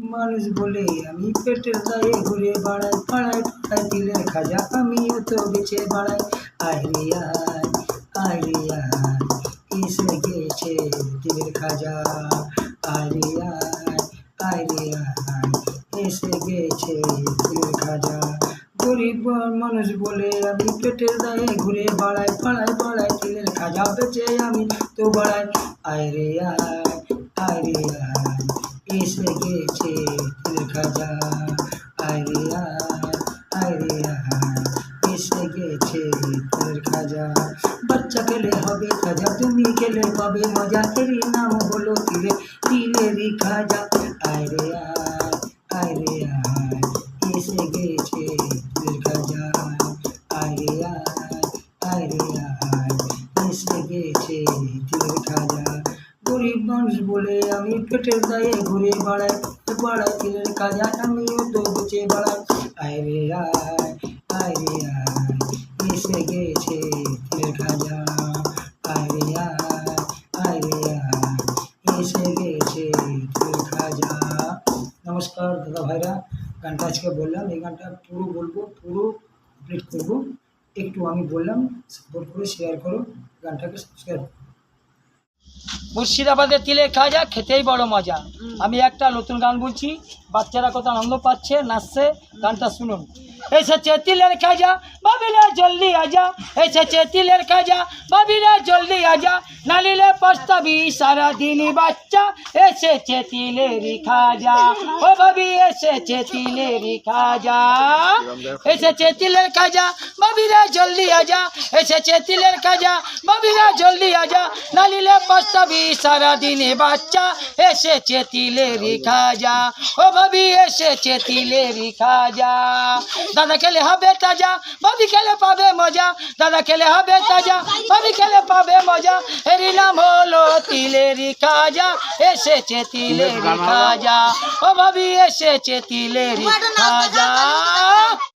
মানুষ বলে, আমি পেটের দায়ে ঘুরে বাড়াই, পাড়ায় পাড়ায় দিলের খাজা আমিও তো বেঁচে বাড়াই। আয় রে আয় আয় আয়, এসে গেছে দিলের খাজা। আয় রে আয় আয় রে আয়, এসে গেছে দিলের খাজা। গরিব মানুষ বলে, আমি পেটের দায়ে ঘুরে বাড়াই, পাড়ায় পাড়ায় দিলের খাজা বেচে আমি তো বাড়াই। আয় রে আয় আয় রে আয় এসে গেছে দিলের খাজা আয় রে আয় আয় রে আয় এসে গেছে দিলের খাজা বাচ্চা খেলে হবে খাজা তুমি খেলে পাবে মজা এরই নাম হলো তিলে তিলেরই খাজা আয় রে আয় আয় রে আয় এসে গেছে দিলের খাজা আয় রে আয় আয় রে গরিব মানুষ বলে আমি পেটের দায়ে ঘুরে বাড়াই বাড়াই দিলের খাজা আমিও তো বেঁচে বাড়াই। আয় রে আয় আয় রে আয়, এসে গেছে খাজা। আয় রে আয় আয় রে আয়, এসে গেছে খাজা। নমস্কার দাদা ভাইরা, গানটা আজকে বললাম, এই গানটা পুরো বলব, পুরো কমপ্লিট করব। একটু আমি বললাম সাপোর্ট করে শেয়ার করো, গানটাকে সাবস্ক্রাইব মুর্শিদাবাদের তিলের খাজা খেতেই বড় মজা। আমি একটা নতুন গান বলছি বাচ্চারা কত আনন্দ পাচ্ছে নাচছে গানটা শুনুন। এসেছে তিলের খাজা आजा, ऐसे चेती ले रखा जा बबी ले जल्दी आजा। नाली ले पछता भी सारा दिन बच्चा, ऐसे चेती ले रिखा जा ओ बबी ऐसे चेती ले रिखा जा ऐसे चेती ले रखा जा बबी ले जल्दी आजा। ऐसे चेती ले रखा जा बबी ले जल्दी आजा। नाली ले पछता भी सारा दिन बच्चा, ऐसे चेती ले रिखा जा ओ बबी ऐसे चेती ले रिखा जा दादा के लिए हा बेटा जा। बबी के लिए पावे মজা। দাদা খেলে হবে তাজা ভাবি খেলে পাবে মজা। এরই নাম হলো তিলেরি খাজা এসেছে তিলেরি খাজা। ও ভাবি এসেছে তিলেরি খাজা।